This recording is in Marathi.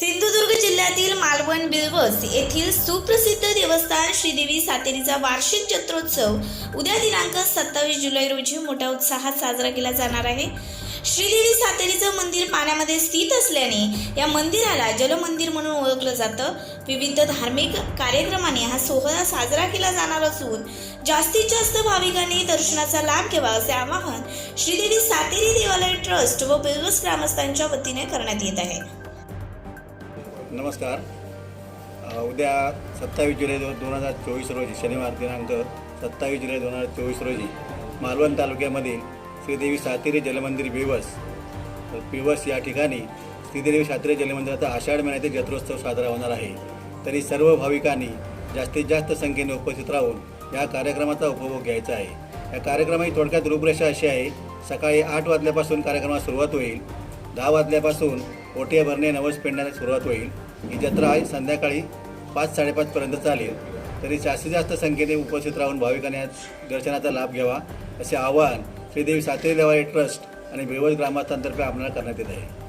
सिंधुदुर्ग जिल्ह्यातील मालवण बिरवस येथील सुप्रसिद्ध देवस्थान श्रीदेवी सातेरीचा वार्षिक जत्रोत्सव उद्या दिनांक सत्तावीस जुलै रोजी मोठ्या उत्साहात साजरा केला जाणार आहे. श्रीदेवी सातेरीचं मंदिर पाण्यामध्ये स्थित असल्याने या मंदिराला जलमंदिर म्हणून ओळखलं जातं. विविध धार्मिक कार्यक्रमाने हा सोहळा साजरा केला जाणार असून जास्तीत जास्त भाविकांनी दर्शनाचा लाभ घ्यावा असे आवाहन श्रीदेवी सातेरी देवालय ट्रस्ट व बिलवस ग्रामस्थांच्या वतीने करण्यात येत आहे. नमस्कार. उद्या सत्तावीस जुलै दो दोन हजार चोवीस रोजी शनिवार दिनांक सत्तावीस जुलै दोन हजार चोवीस रोजी मालवण तालुक्यामधील श्रीदेवी सातेरी जलमंदिर बिवस बिवस या ठिकाणी श्रीदेवी सातेरी जलमंदिराचा आषाढ महिन्यातील जत्रोत्सव साजरा होणार आहे. तरी सर्व भाविकांनी जास्तीत जास्त संख्येने उपस्थित राहून या कार्यक्रमाचा उपभोग घ्यायचा आहे. या कार्यक्रमाची थोडक्यात रूपरेषा अशी आहे सकाळी आठ वाजल्यापासून कार्यक्रमास सुरुवात होईल. दहा वाजल्यापासून ओटिया भरणे नवस पेंडण्यास सुरुवात होईल. ही जत्रा आज संध्याकाळी पाच साडेपाचपर्यंत चालेल. तरी जास्तीत जास्त संख्येने उपस्थित राहून भाविकांनी दर्शनाचा लाभ घ्यावा असे आवाहन श्रीदेवी सातेरी देवाळे ट्रस्ट आणि बेवज ग्रामस्थांतर्फे आपल्याला करण्यात येत आहे.